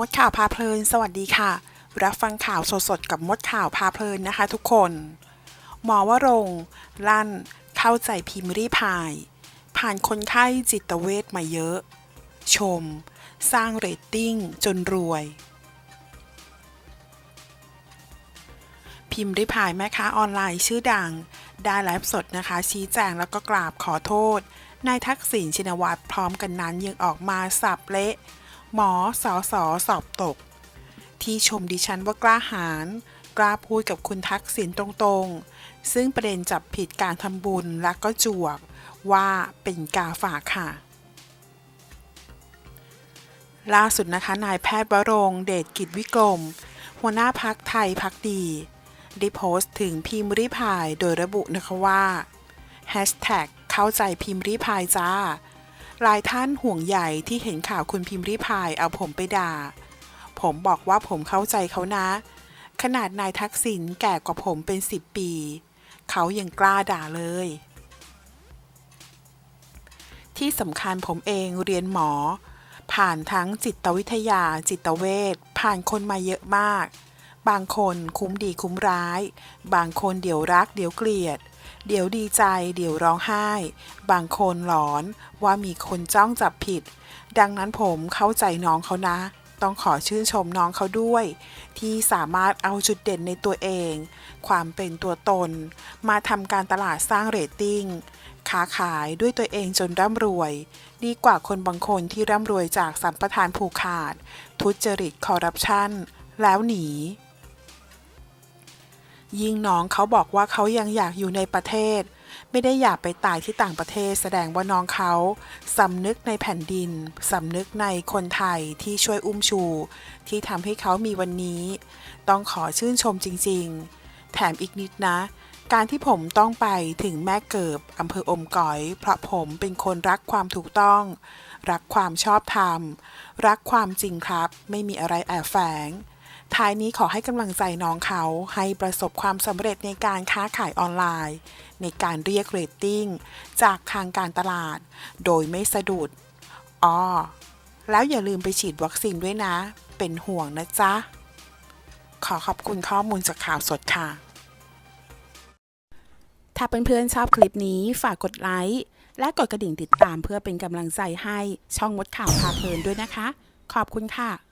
มดข่าวพาเพลิน สวัสดีค่ะ รับฟังข่าวสดๆกับมดข่าวพาเพลินนะคะทุกคน หมอวรงลั่น เข้าใจพิมพ์รีพาย ผ่านคนไข้จิตเวชมาเยอะ ชม สร้างเรตติ้งจนรวย พิมพ์ริพายแม่ค้าออนไลน์ชื่อดัง ได้ไลฟ์สดนะคะ ชี้แจงแล้วก็กราบขอโทษนายทักษิณชินวัตรพร้อมกันนั้นยังออกมาสับเละ หมอสอสอสอบตก ที่ชมดิฉันว่ากล้าหาญกล้าพูดกับคุณทักษิณตรงๆ ซึ่งประเด็นจับผิดการทำบุญและก็จวก ว่าเป็นกาฝากค่ะ ล่าสุดนะคะนายแพทย์วรงเดชกิจวิกรม หัวหน้าพักไทยพักดีได้โพสต์ถึงพิมพ์ริพายโดยระบุนะคะว่า เข้าใจพิมพ์ริพายจ้า หลายท่านห่วงใหญ่ที่เห็นข่าวคุณพิมพ์ริพายเอาผมไปด่า ผมบอกว่าผมเข้าใจเขานะ ขนาดนายทักษิณแก่กว่าผมเป็น10ปี เขายังกล้าด่าเลย ที่สำคัญผมเองเรียนหมอ ผ่านทั้งจิตวิทยาจิตเวชผ่านคนมาเยอะมาก บางคนคุ้มดีคุ้มร้าย บางคนเดี๋ยวรักเดี๋ยวเกลียด เดี๋ยวดีใจ เดี๋ยวร้องไห้ บางคนหลอนว่ามีคนจ้องจับผิด ดังนั้นผมเข้าใจน้องเขานะ ต้องขอชื่นชมน้องเขาด้วย ที่สามารถเอาจุดเด่นในตัวเอง ความเป็นตัวตน มาทำการตลาดสร้างเรตติ้งค้าขายด้วยตัวเองจนร่ำรวย ดีกว่าคนบางคนที่ร่ำรวยจากสัมปทานผูกขาด ทุจริตคอร์รัปชันแล้วหนี ยิ่งน้องเขาบอกว่าเขายังอยากอยู่ในประเทศ ไม่ได้อยากไปตายที่ต่างประเทศ แสดงว่าน้องเขาสำนึกในแผ่นดินสำนึกในคนไทยที่ช่วยอุ้มชู ที่ทำให้เขามีวันนี้ ต้องขอชื่นชมจริง ๆ แถมอีกนิดนะ การที่ผมต้องไปถึงแม่เกิบอำเภออมก๋อย เพราะผมเป็นคนรักความถูกต้อง รักความชอบธรรม รักความจริงครับ ไม่มีอะไรแอบแฝง ท้ายนี้ขอให้กำลังใจน้องเขาให้ประสบความสำเร็จในการค้าขายออนไลน์ ในการเรียกเรตติ้งจากทางการตลาด โดยไม่สะดุดอ๋อแล้วอย่าลืมไปฉีดวัคซีนด้วยนะ เป็นห่วงนะจ๊ะ ขอขอบคุณข้อมูลจากข่าวสดค่ะ ถ้าเพื่อนๆชอบคลิปนี้ฝากกดไลค์และกดกระดิ่งติดตามเพื่อเป็นกำลังใจให้ช่องมดข่าวพาเพลินด้วยนะคะ ขอบคุณค่ะ